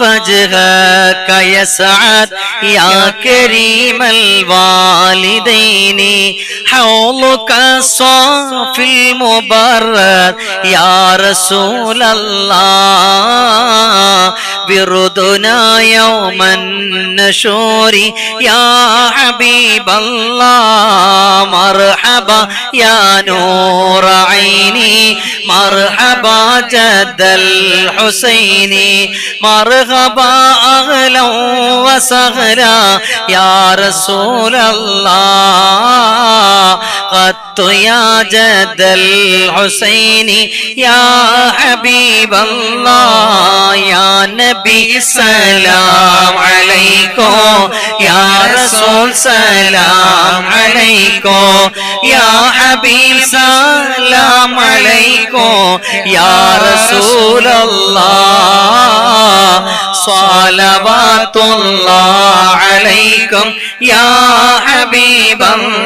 وجهك يسعد يا كريم الوالدين حوضك الصافي المبرد يا رسول الله بردنا يوم النشور يا حبيب الله مرحبا يا نور عيني مرحبا جد الحسين مرحبا أهلا وسهلا. يا رسول الله قد يا جد الحسين يا حبيب الله يا نبي سلام عليكم. يا رسول سلام عليكم. يا حبيب سلام عليكم يا رسول الله صلوات الله عليكم يا حبيب الله